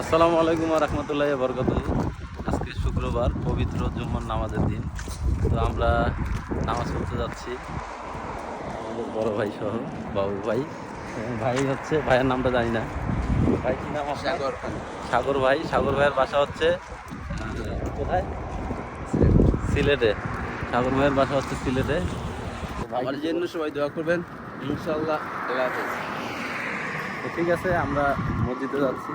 আসসালামু আলাইকুম রহমতুল্লাহ বরকত আজকে শুক্রবার পবিত্র জুম্মার নামাজের দিন। তো আমরা নামাজ পড়তে যাচ্ছি। আমাদের বড় ভাই সহ বাবু ভাই। ভাই হচ্ছে ভাইয়ের নামটা জানি না। ভাই কি নাম সাগর সাগর ভাই। সাগর ভাইয়ের বাসা হচ্ছে কোথায়? সিলেটে। সাগর ভাইয়ের বাসা হচ্ছে সিলেটে। আমার জন্য সবাই দোয়া করবেন। ইনশাল্লাহ তো ঠিক আছে আমরা মসজিদে যাচ্ছি।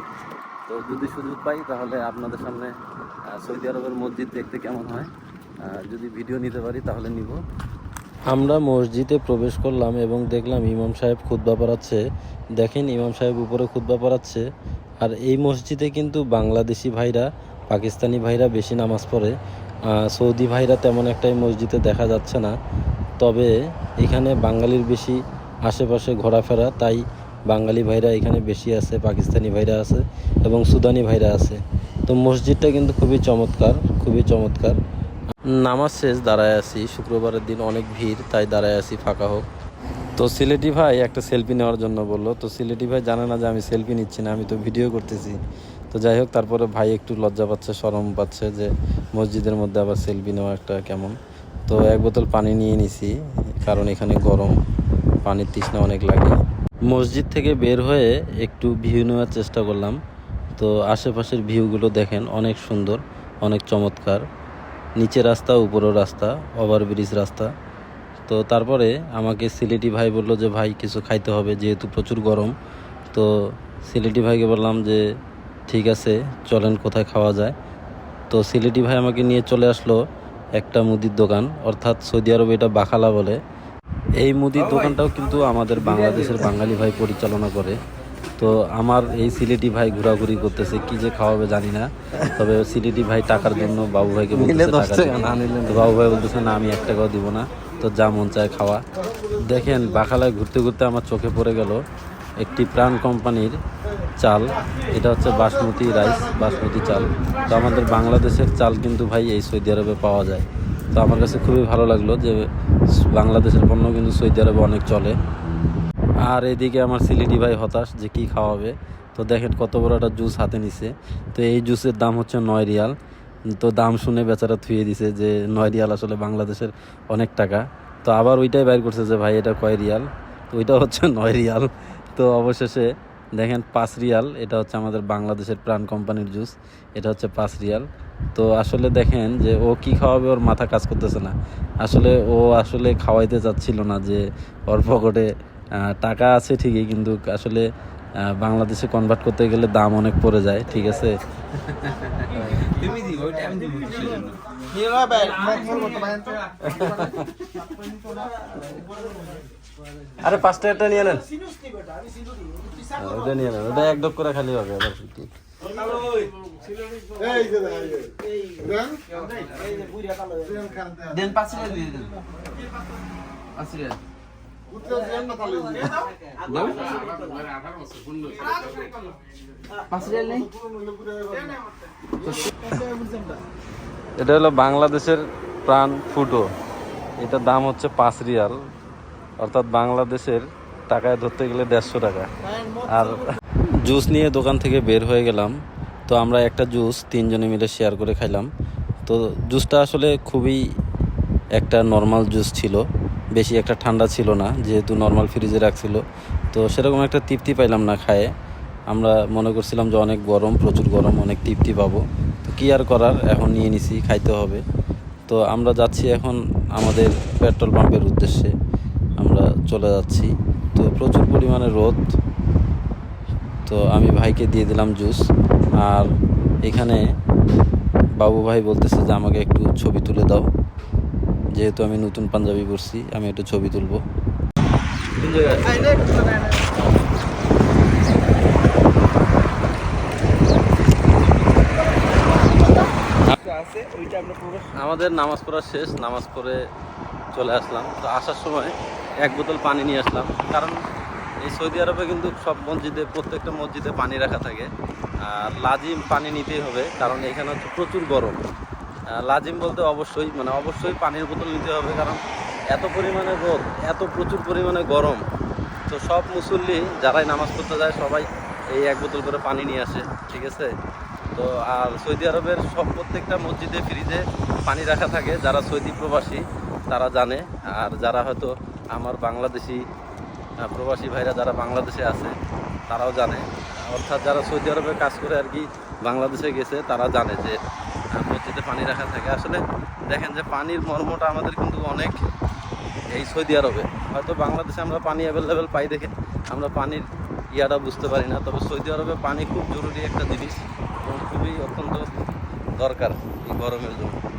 তো যদি সুযোগ পাই, তাহলে আপনাদের সামনে সৌদি আরবের মসজিদ দেখতে কেমন হয়? যদি ভিডিও নিতে পারি, তাহলে নিব। আমরা মসজিদে প্রবেশ করলাম এবং দেখলাম ইমাম সাহেব খুতবা পড়াচ্ছে। দেখেন, ইমাম সাহেব উপরে খুতবা পড়াচ্ছে। আর এই মসজিদে কিন্তু বাংলাদেশি ভাইরা, পাকিস্তানি ভাইরা বেশি নামাজ পড়ে। সৌদি ভাইরা তেমন একটা এই মসজিদে দেখা যাচ্ছে না। তবে এখানে বাঙালির বেশি আশেপাশে ঘোরাফেরা, তাই বাঙালি ভাইরা এখানে বেশি আছে, পাকিস্তানি ভাইরা আছে এবং সুদানি ভাইরা আছে। তো মসজিদটা কিন্তু খুবই চমৎকার খুবই চমৎকার। নামাজ শেষ দাঁড়ায় আছি, শুক্রবারের দিন অনেক ভিড়, তাই দাঁড়ায় আছি, ফাঁকা হোক। তো সিলেটি ভাই একটা সেলফি নেওয়ার জন্য বলল, তো সিলেটি ভাই জানে না যে আমি সেলফি নিচ্ছি না, আমি তো ভিডিও করতেছি। তো যাই হোক, তারপরে ভাই একটু লজ্জা পাচ্ছে, শরম পাচ্ছে যে মসজিদের মধ্যে আবার সেলফি নেওয়া একটা কেমন। তো এক বোতল পানি নিয়ে নিছি, কারণ এখানে গরম, পানির তৃষ্ণা অনেক লাগে। মসজিদ থেকে বের হয়ে একটু ভিউ নেওয়ার চেষ্টা করলাম। তো আশেপাশের ভিউগুলো দেখেন, অনেক সুন্দর, অনেক চমৎকার। নিচে রাস্তা, উপরও রাস্তা, ওভারব্রিজ রাস্তা। তো তারপরে আমাকে সিলেটি ভাই বলল যে, ভাই, কিছু খাইতে হবে, যেহেতু প্রচুর গরম। তো সিলেটি ভাইকে বললাম যে, ঠিক আছে, চলেন কোথায় খাওয়া যায়? তো সিলেটি ভাই আমাকে নিয়ে চলে আসলো একটা মুদির দোকান, অর্থাৎ সৌদি আরবে এটা বাখালা বলে। এই মুদির দোকানটাও কিন্তু আমাদের বাংলাদেশের বাঙালি ভাই পরিচালনা করে। তো আমার এই সিলেটি ভাই ঘোরাঘুরি করতেছে কি যে খাওয়াবে জানি না। তবে সিলেটি ভাই টাকার জন্য বাবু ভাইকে বলতেছে। তো বাবু ভাই বলতেছে না আমি এক টাকাও দিব না। তো যা মন চায় খাওয়া। দেখেন বাখালায় ঘুরতে ঘুরতে আমার চোখে পড়ে গেল একটি প্রাণ কোম্পানির চাল। এটা হচ্ছে বাসমতি রাইস বাসমতি চাল। তো আমাদের বাংলাদেশের চাল কিন্তু ভাই এই সৌদি আরবে পাওয়া যায়। তো আমার কাছে খুবই ভালো লাগল যে বাংলাদেশের পণ্য কিন্তু সৌদি আরবে অনেক চলে। আর এদিকে আমার সিলেটি ভাই হতাশ যে কি খাওয়াবে। তো দেখেন কত বড় একটা জুস হাতে নিছে। তো এই জুসের দাম হচ্ছে নয় রিয়াল। তো দাম শুনে বেচারা থুয়ে দিছে যে নয় রিয়াল আসলে বাংলাদেশের অনেক টাকা। তো আবার ওইটাই বাইর করছে যে ভাই এটা কয় রিয়াল? তো ওইটা হচ্ছে নয় রিয়াল। তো অবশেষে দেখেন পাঁচ রিয়াল এটা হচ্ছে আমাদের বাংলাদেশের প্রাণ কোম্পানির জুস, এটা হচ্ছে পাঁচ রিয়াল তো আসলে দেখেন যে ও কি খাওয়াবে, ওর মাথা কাজ করতেছে না। আসলে ও আসলে খাওয়াইতে চাচ্ছিল না যে ওর পকেটে টাকা আছে ঠিকই, কিন্তু আসলে বাংলাদেশে কনভার্ট করতে গেলে দাম অনেক পড়ে যায় ঠিক আছে? আরে পাঁচটা একটা নিয়ে নেন। ওটা নিয়ে নেন ওটা এক ডক করে খালি হবে আবার দেন। পাঁচ দিয়ে দেন। পাঁচ এটা হলো বাংলাদেশের প্রাণ ফুটো। এটার দাম হচ্ছে পাঁচ রিয়াল। অর্থাৎ বাংলাদেশের টাকায় ধরতে গেলে দেড়শো টাকা। আর জুস নিয়ে দোকান থেকে বের হয়ে গেলাম। তো আমরা একটা জুস তিনজনে মিলে শেয়ার করে খাইলাম। তো জুসটা আসলে খুবই একটা নর্মাল জুস ছিল। বেশি একটা ঠান্ডা ছিল না, যেহেতু নর্মাল ফ্রিজে রাখছিল। তো সেরকম একটা তৃপ্তি পাইলাম না খায়ে। আমরা মনে করছিলাম যে অনেক গরম, প্রচুর গরম, অনেক তৃপ্তি পাবো। তো কী আর করার? এখন নিয়ে নিছি, খাইতে হবে। তো আমরা যাচ্ছি এখন আমাদের পেট্রোল পাম্পের উদ্দেশ্যে। আমরা চলে যাচ্ছি। তো প্রচুর পরিমাণে রোদ। তো আমি ভাইকে দিয়ে দিলাম জুস। আর এখানে বাবু ভাই বলতেছে যে আমাকে একটু ছবি তুলে দাও। যেহেতু আমি নতুন পাঞ্জাবি পরছি, আমি একটু ছবি তুলবো। আমাদের নামাজ পড়া শেষ, নামাজ পড়ে চলে আসলাম। তো আসার সময় এক বোতল পানি নিয়ে আসলাম। কারণ এই সৌদি আরবে কিন্তু সব মসজিদে, প্রত্যেকটা মসজিদে পানি রাখা থাকে। আর লাজিম পানি নিতেই হবে, কারণ এখানে হচ্ছে প্রচুর গরম। লাজিম বলতে অবশ্যই মানে অবশ্যই পানির বোতল নিতে হবে, কারণ এত পরিমাণে রোদ, এত প্রচুর পরিমাণে গরম। তো সব মুসল্লি যারাই নামাজ পড়তে যায়, সবাই এই এক বোতল করে পানি নিয়ে আসে, ঠিক আছে? তো আর সৌদি আরবের সব প্রত্যেকটা মসজিদে ফ্রিজে পানি রাখা থাকে, যারা সৌদি প্রবাসী, তারা জানে। আর যারা হয়তো আমার বাংলাদেশি প্রবাসী ভাইরা যারা বাংলাদেশে আছে, তারাও জানে। অর্থাৎ যারা সৌদি আরবে কাজ করে আর কি বাংলাদেশে গেছে, তারা জানে যে মসজিদে পানি রাখা থাকে। আসলে দেখেন যে পানির মর্মটা আমাদের কিন্তু অনেক এই সৌদি আরবে। হয়তো বাংলাদেশে আমরা পানি অ্যাভেলেবেল পাই দেখে। আমরা পানির ইয়াটা বুঝতে পারি না। তবে সৌদি আরবে পানি খুব জরুরি একটা জিনিস এবং খুবই অত্যন্ত দরকার এই গরমের জন্য।